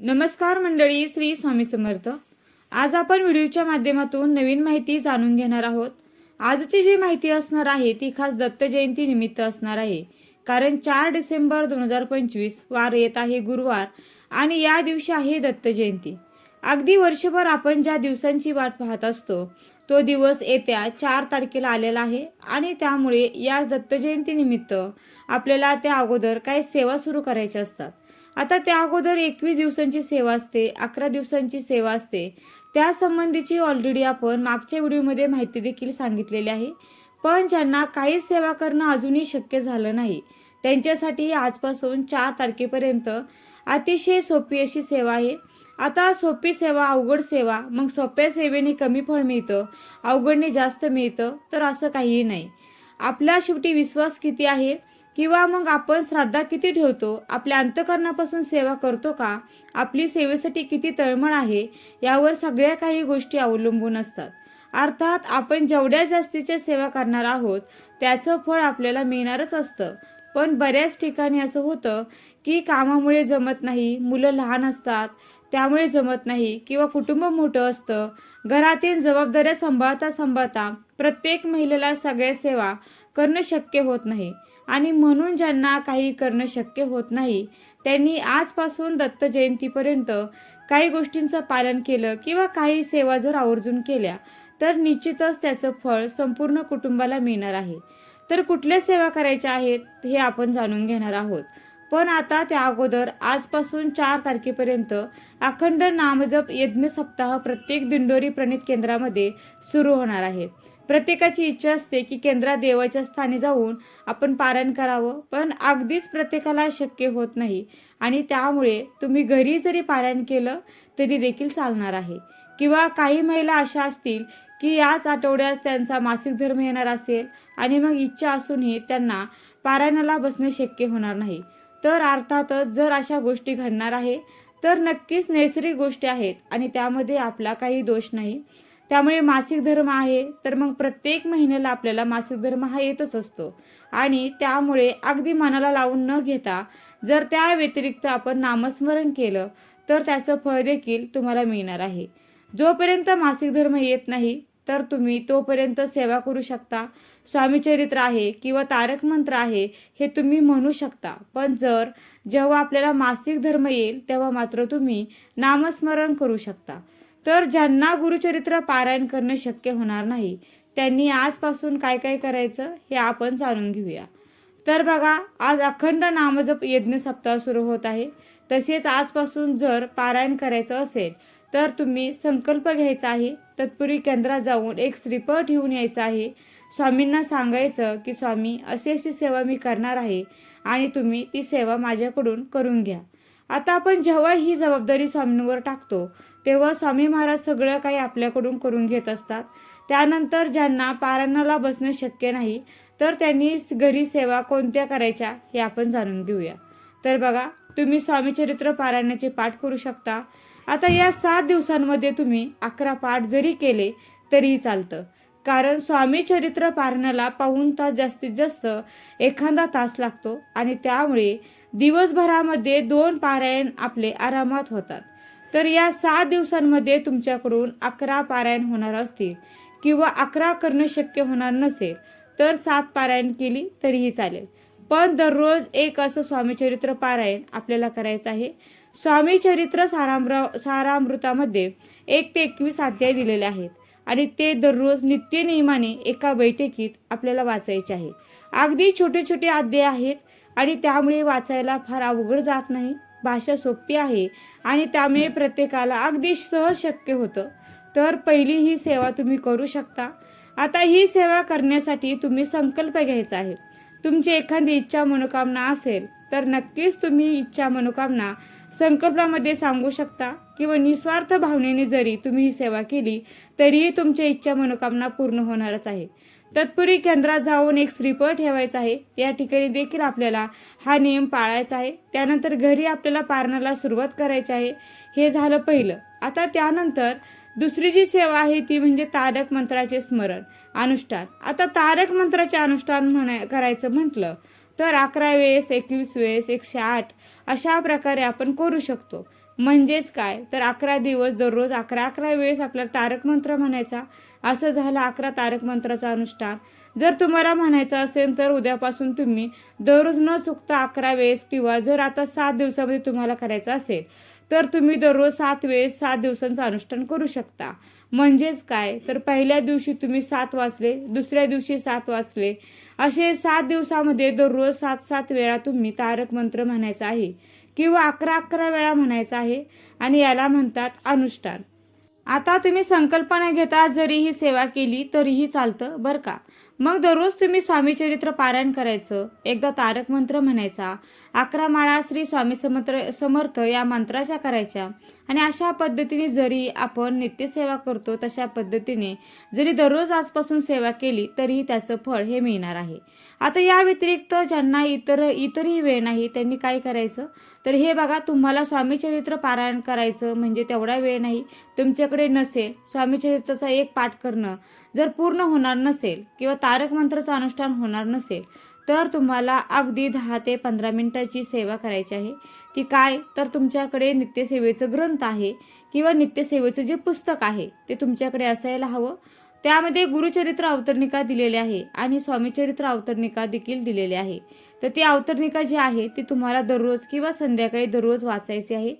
नमस्कार मंडळी श्री स्वामी समर्थ. आज आपण व्हिडिओच्या माध्यमातून नवीन माहिती जाणून घेणार आहोत. आजची जी माहिती असणार आहे ती खास दत्त जयंती निमित्त असणार आहे. कारण चार डिसेंबर दोन हजार पंचवीस वार येत आहे गुरुवार आणि या दिवशी आहे दत्त जयंती. अगदी वर्षभर आपण ज्या दिवसांची वाट पाहत असतो तो दिवस येत्या चार तारखेला आलेला आहे आणि त्यामुळे या दत्तजयंतीनिमित्त आपल्याला त्या अगोदर काही सेवा सुरू करायच्या असतात. आता त्या अगोदर एकवीस दिवसांची सेवा असते अकरा दिवसांची सेवा असते. त्यासंबंधीची ऑलरेडी आपण मागच्या व्हिडिओमध्ये माहिती देखील सांगितलेली आहे. पण ज्यांना काहीच सेवा करणं अजूनही शक्य झालं नाही त्यांच्यासाठी आजपासून चार तारखेपर्यंत अतिशय सोपी अशी सेवा आहे. आता सोपी सेवा अवघड सेवा मग सोप्या सेवेने कमी फळ मिळतं अवघडने जास्त मिळतं तर असं काहीही नाही. आपला शेवटी विश्वास किती आहे? किंवा मग आपण श्रद्धा किती ठेवतो? आपल्या अंतकरणापासून सेवा करतो का? आपली सेवेसाठी किती तळमळ आहे? यावर सगळ्या काही गोष्टी अवलंबून असतात. अर्थात आपण जेवढ्या जास्तीच्या सेवा करणार आहोत त्याचं फळ आपल्याला मिळणारच असतं. पण बऱ्याच ठिकाणी असं होतं की कामामुळे जमत नाही मुलं लहान असतात त्यामुळे जमत नाही किंवा कुटुंब मोठं असतं घरातील जबाबदाऱ्या सांभाळता सांभाळता प्रत्येक महिलेला सगळ्या सेवा करणं शक्य होत नाही. आणि म्हणून ज्यांना काही करणं शक्य होत नाही त्यांनी आजपासून दत्त जयंतीपर्यंत काही गोष्टींचं पालन केलं किंवा काही सेवा जर आवर्जून केल्या तर निश्चितच त्याचं फळ संपूर्ण कुटुंबाला मिळणार आहे. तर कुठल्या सेवा करायच्या आहेत हे आपण जाणून घेणार आहोत. पण आता त्या अगोदर आजपासून चार तारखेपर्यंत अखंड नामजप यज्ञ सप्ताह प्रत्येक दिंडोरी प्रणित केंद्रामध्ये सुरू होणार आहे. प्रत्येकाची इच्छा असते की केंद्रात देवाच्या स्थानी जाऊन आपण पारायण करावं पण अगदीच प्रत्येकाला शक्य होत नाही. आणि त्यामुळे तुम्ही घरी जरी पारायण केलं तरी देखील चालणार आहे. किंवा काही महिला अशा असतील की याच आठवड्यात त्यांचा मासिक धर्म येणार असेल आणि मग इच्छा असूनही त्यांना पारायणाला बसणे शक्य होणार नाही. तर अर्थातच जर अशा गोष्टी घडणार आहे तर नक्कीच नैसर्गिक गोष्टी आहेत आणि त्यामध्ये आपला काही दोष नाही. त्यामुळे मासिक धर्म आहे तर मग प्रत्येक महिन्याला आपल्याला मासिक धर्म हा येतच असतो. आणि त्यामुळे अगदी मनाला लावून न घेता जर त्या व्यतिरिक्त आपण नामस्मरण केलं तर त्याचं फळ देखील तुम्हाला मिळणार आहे. जोपर्यंत मासिक धर्म येत नाही तर तुम्ही तोपर्यंत सेवा करू शकता. स्वामीचरित्र आहे किंवा तारक मंत्र आहे हे तुम्ही म्हणू शकता. पण जर जेव्हा आपल्याला मासिक धर्म येईल तेव्हा मात्र तुम्ही नामस्मरण करू शकता. तर ज्यांना गुरुचरित्र पारायण करणं शक्य होणार नाही त्यांनी आजपासून काय काय करायचं हे आपण जाणून घेऊया. तर बघा आज अखंड नामजप यज्ञ सप्ताह सुरू होत आहे. तसेच आजपासून जर पारायण करायचं असेल तर तुम्ही संकल्प घ्यायचा आहे. तत्पूर्वी केंद्रात जाऊन एक श्रीपट घेऊन यायचं आहे. स्वामींना सांगायचं की स्वामी अशी अशी सेवा मी करणार आहे आणि तुम्ही ती सेवा माझ्याकडून करून घ्या. आता आपण जेव्हा ही जबाबदारी स्वामींवर टाकतो तेव्हा स्वामी महाराज सगळं काही आपल्याकडून करून घेत असतात. त्यानंतर ज्यांना पारायणाला बसणं शक्य नाही तर त्यांनी घरी सेवा कोणत्या करायच्या हे आपण जाणून घेऊया. तर बघा तुम्ही स्वामीचरित्र पारायणाचे पाठ करू शकता. आता या सात दिवसांमध्ये तुम्ही अकरा पाठ जरी केले तरीही चालतं. कारण स्वामी चरित्र पारायणाला पाऊन तास जास्तीत जास्त एखादा तास लागतो आणि त्यामुळे दिवसभरामध्ये दोन पारायण आपले आरामात होतात. तर या सात दिवसांमध्ये तुमच्याकडून अकरा पारायण होणार असतील किंवा अकरा करणं शक्य होणार नसेल तर सात पारायण केली तरीही चालेल. पण दररोज एक असं स्वामीचरित्र पारायण आपल्याला करायचं आहे. स्वामीचरित्र सारामृ सारामृतामध्ये एक ते एकवीस अध्याय दिलेले आहेत आणि ते दररोज नित्यनियमाने एका बैठकीत आपल्याला वाचायचे आहे. अगदी छोटे छोटे अध्याय आहेत आणि त्यामुळे वाचायला फार अवघड जात नाही. भाषा सोपी आहे आणि त्यामुळे प्रत्येकाला अगदी सहज शक्य होतं. तर पहिली ही सेवा तुम्ही करू शकता. आता ही सेवा करण्यासाठी तुम्ही संकल्प घ्यायचा आहे. तुमची एखादी इच्छा मनोकामना असेल तर नक्कीच तुम्ही इच्छा मनोकामना संकल्पामध्ये सांगू शकता किंवा निस्वार्थ भावनेने जरी तुम्ही ही सेवा केली तरीही तुमच्या इच्छा मनोकामना पूर्ण होणारच आहे. तत्पूर्वी केंद्रात जाऊन एक श्रीफळ ठेवायचा आहे. या ठिकाणी देखील आपल्याला हा नियम पाळायचा आहे. त्यानंतर घरी आपल्याला पारणाला सुरुवात करायची आहे. हे झालं पहिलं. आता त्यानंतर दुसरी जी सेवा आहे ती म्हणजे तारक मंत्राचे स्मरण अनुष्ठान. आता तारक मंत्राचे अनुष्ठान म्हणा करायचं म्हटलं तर अकरा वेळेस एकवीस वेळेस एकशे आठ अशा प्रकारे आपण करू शकतो. म्हणजेच काय? तर अकरा दिवस दररोज अकरा अकरा वेळेस आपल्याला तारक मंत्र म्हणायचा. असं झालं अकरा तारक मंत्राचं अनुष्ठान. जर तुम्हाला म्हणायचं असेल तर उद्यापासून तुम्ही दररोज न चुकता अकरा वेळेस किंवा जर आता सात दिवसामध्ये तुम्हाला करायचं असेल तर तुम्ही दररोज सात वेळेस सात दिवसांचं अनुष्ठान करू शकता. म्हणजेच काय? तर पहिल्या दिवशी तुम्ही सात वाचले दुसऱ्या दिवशी सात वाचले असे सात दिवसामध्ये दररोज सात सात वेळा तुम्ही तारक मंत्र म्हणायचा आहे किंवा अकरा अकरा वेळा म्हणायचा आहे आणि याला म्हणतात अनुष्ठान. आता तुम्ही संकल्पना घेता जरी ही सेवा केली तरीही चालतं बरं का? मग दररोज तुम्ही स्वामी चरित्र पारायण करायचं एकदा तारक मंत्र म्हणायचा अकरा माळा श्री स्वामी समर्थ समर्थ या मंत्राच्या करायच्या आणि अशा पद्धतीने जरी आपण नित्यसेवा करतो तशा पद्धतीने जरी दररोज आजपासून सेवा केली तरीही त्याचं फळ हे मिळणार आहे. आता या व्यतिरिक्त ज्यांना इतर इतरही वेळ नाही त्यांनी काय करायचं? तर हे बघा तुम्हाला स्वामी चरित्र पारायण करायचं म्हणजे तेवढा वेळ नाही. तुमच्याकडे नसेल स्वामी चरित्राचा एक पाठ करणं जर पूर्ण होणार नसेल किंवा तारक मंत्राचं अनुष्ठान होणार नसेल तर तुम्हाला अगदी दहा ते पंधरा मिनिटाची सेवा करायची आहे. ती काय? तर तुमच्याकडे नित्यसेवेचं ग्रंथ आहे किंवा नित्यसेवेचं जे पुस्तक आहे ते तुमच्याकडे असायला हवं. त्यामध्ये गुरुचरित्र अवतरणिका दिलेली आहे आणि स्वामीचरित्र अवतरणिका देखील दिलेली आहे. तर ती अवतरणिका जी आहे ती तुम्हाला दररोज किंवा संध्याकाळी दररोज वाचायची आहे.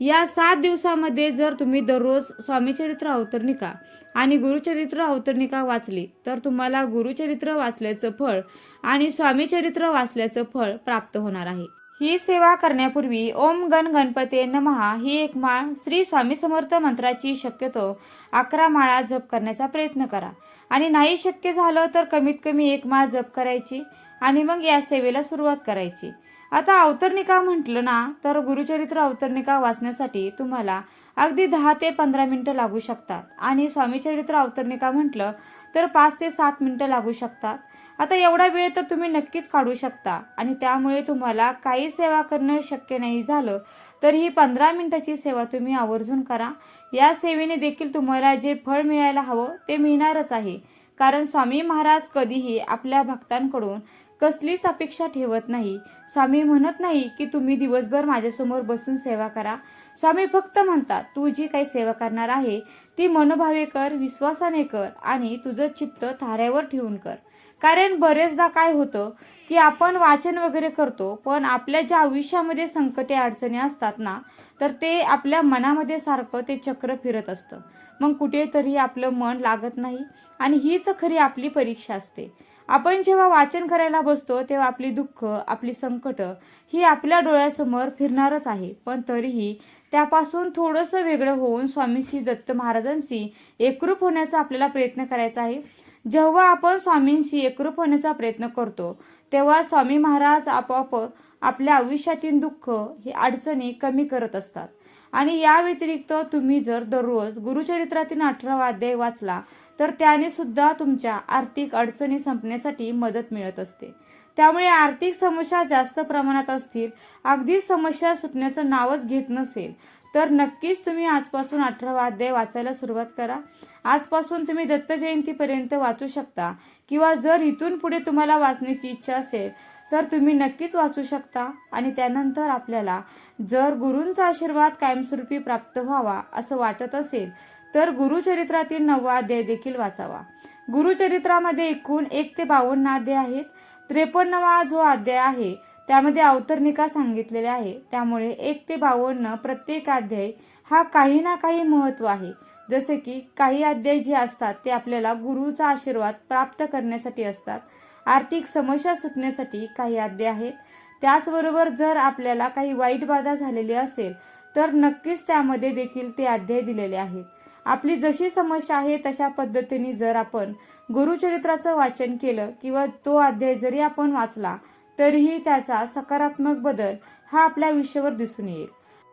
या सात दिवसामध्ये जर तुम्ही दररोज स्वामीचरित्र अवतरणिका आणि गुरुचरित्र अवतरणिका वाचली तर तुम्हाला गुरुचरित्र वाचल्याचं फळ आणि स्वामीचरित्र वाचल्याचं फळ प्राप्त होणार आहे. ही सेवा करण्यापूर्वी ओम गण गणपते नमहा ही एक माळ श्री स्वामी समर्थ मंत्राची शक्यतो अकरा माळा जप करण्याचा प्रयत्न करा. आणि नाही शक्य झालं तर कमीत कमी एक माळ जप करायची आणि मग या सेवेला सुरुवात करायची. आता अवतरणिका म्हटलं ना तर गुरुचरित्र अवतरणिका वाचण्यासाठी तुम्हाला अगदी दहा ते पंधरा मिनटं लागू शकतात. आणि स्वामीचरित्र अवतरणिका म्हटलं तर पाच ते सात मिनटं लागू शकतात. आता एवढा वेळ तर तुम्ही नक्कीच काढू शकता. आणि त्यामुळे तुम्हाला काही सेवा करणं शक्य नाही झालं तर ही पंधरा मिनटाची सेवा तुम्ही आवर्जून करा. या सेवेने देखील तुम्हाला जे फळ मिळायला हवं ते मिळणारच आहे. कारण स्वामी महाराज कधीही आपल्या भक्तांकडून कसलीच अपेक्षा ठेवत नाही. स्वामी म्हणत नाही की तुम्ही दिवसभर माझ्यासमोर बसून सेवा करा. स्वामी फक्त म्हणतात तू जी काही सेवा करणार आहे ती मनोभावे कर विश्वासाने कर आणि तुझं चित्त थाऱ्यावर ठेवून कर. कारण बरेचदा काय होतं की आपण वाचन वगैरे करतो पण आपल्या ज्या आयुष्यामध्ये संकटे अडचणी असतात ना तर ते आपल्या मनामध्ये सारखं ते चक्र फिरत असतं. मग कुठेतरी आपलं मन लागत नाही आणि हीच खरी आपली परीक्षा असते. आपण जेव्हा वाचन करायला बसतो तेव्हा आपली दुःख आपली संकट ही आपल्या डोळ्यासमोर फिरणारच आहे. पण तरीही त्यापासून थोडंसं वेगळं होऊन स्वामींशी दत्त महाराजांशी एकरूप होण्याचा आपल्याला प्रयत्न करायचा आहे. जेव्हा आपण स्वामींशी एकरूप होण्याचा प्रयत्न करतो तेव्हा स्वामी महाराज आपोआप आपल्या आयुष्यातील दुःख ही अडचणी कमी करत असतात. आणि या व्यतिरिक्त तुम्ही जर दररोज गुरुचरित्रातील अठरावा अध्याय वाचला तर त्याने सुद्धा तुमच्या आर्थिक अडचणी संपण्यासाठी मदत मिळत असते. त्यामुळे आर्थिक समस्या जास्त प्रमाणात असतील अगदी समस्या सुटण्याचं नावच घेत नसेल तर नक्कीच तुम्ही आजपासून अठरावा अध्याय वाचायला सुरुवात करा. आजपासून तुम्ही दत्त जयंतीपर्यंत वाचू शकता किंवा जर इथून पुढे तुम्हाला वाचण्याची इच्छा असेल तर तुम्ही नक्कीच वाचू शकता आणि त्यानंतर आपल्याला जर गुरूंचा आशीर्वाद कायमस्वरूपी प्राप्त व्हावा असं वाटत असेल तर गुरुचरित्रातील नववा अध्याय देखील वाचावा. गुरुचरित्रामध्ये एकूण एक ते बावन्न अध्याय आहेत. त्रेपन्नवा जो अध्याय आहे त्यामध्ये अवतरणिका सांगितलेले आहे. त्यामुळे एक ते बावन्न प्रत्येक अध्याय हा काही ना काही महत्त्व आहे. जसे की काही अध्याय जे असतात ते आपल्याला गुरुचा आशीर्वाद प्राप्त करण्यासाठी असतात. आर्थिक समस्या सुटण्यासाठी काही अध्याय आहेत. त्याचबरोबर जर आपल्याला काही वाईट बाधा झालेली असेल तर नक्कीच त्यामध्ये देखील ते अध्याय दिलेले आहेत. आपली जशी समस्या आहे तशा पद्धतीने जर आपण गुरुचरित्राचं वाचन केलं किंवा तो अध्याय जरी आपण वाचला तरीही त्याचा सकारात्मक बदल हा आपल्या आयुष्यावर दिसून येईल.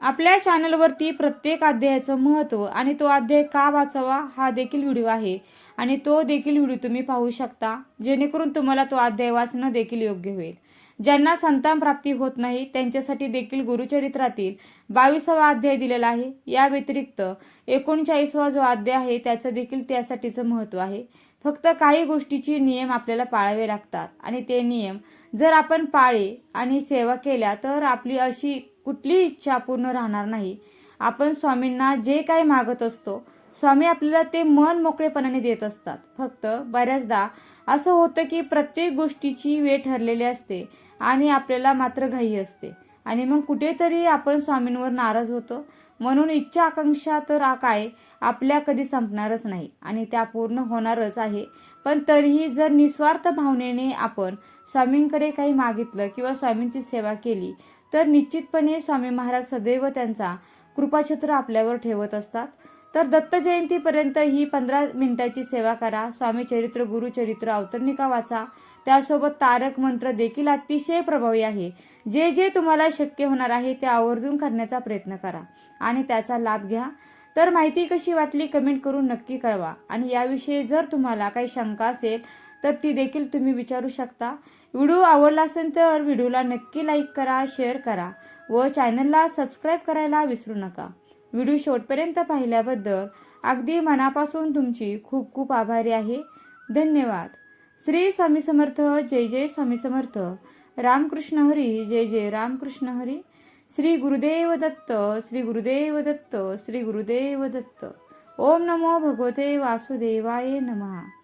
आपल्या चॅनलवरती प्रत्येक अध्यायाचं महत्त्व आणि तो अध्याय का वाचावा हा देखील व्हिडिओ आहे आणि तो देखील व्हिडिओ तुम्ही पाहू शकता जेणेकरून तुम्हाला तो अध्याय वाचणं देखील योग्य होईल. ज्यांना संतान प्राप्ती होत नाही त्यांच्यासाठी देखील गुरुचरित्रातील बावीसावा अध्याय दिलेला आहे. या व्यतिरिक्त एकोणचाळीसवा जो अध्याय आहे त्याचं देखील त्यासाठीचं महत्त्व आहे. फक्त काही गोष्टीचे नियम आपल्याला पाळावे लागतात आणि ते नियम जर आपण पाळे आणि सेवा केल्या तर आपली अशी कुठलीही इच्छा पूर्ण राहणार नाही. आपण स्वामींना जे काही मागत असतो स्वामी आपल्याला ते मन मोकळेपणाने देत असतात. फक्त बऱ्याचदा असं होतं की प्रत्येक गोष्टीची वेळ ठरलेली असते आणि आपल्याला मात्र घाई असते. आणि मग कुठेतरी आपण स्वामींवर नाराज होतो. म्हणून इच्छा आकांक्षा तर काय आपल्या कधी संपणारच नाही आणि त्या पूर्ण होणारच आहे. पण तरीही जर निस्वार्थ भावनेने आपण स्वामींकडे काही मागितलं किंवा स्वामींची सेवा केली तर निश्चितपणे स्वामी महाराज सदैव त्यांचा कृपाछत्र आपल्यावर ठेवत असतात. तर दत्त जयंतीपर्यंत ही पंधरा मिनिटाची सेवा करा. स्वामी चरित्र गुरुचरित्र अवतरणिका वाचा. त्यासोबत तारक मंत्र देखील अतिशय प्रभावी आहे. जे जे तुम्हाला शक्य होणार आहे ते आवर्जून करण्याचा प्रयत्न करा आणि त्याचा लाभ घ्या. तर माहिती कशी वाटली कमेंट करून नक्की कळवा. आणि याविषयी जर तुम्हाला काही शंका असेल तर ती देखील तुम्ही विचारू शकता. व्हिडिओ आवडला असेल तर व्हिडिओला नक्की लाईक करा शेअर करा व चॅनलला सबस्क्राईब करायला विसरू नका. व्हिडिओ शेवटपर्यंत पाहिल्याबद्दल अगदी मनापासून तुमची खूप खूप आभारी आहे. धन्यवाद. श्री स्वामी समर्थ जय जय स्वामी समर्थ. रामकृष्ण हरी जय जय रामकृष्ण हरी. श्री गुरुदेव दत्त श्री गुरुदेव दत्त श्री गुरुदेव दत्त. ओम नमो भगवते वासुदेवाय नमः.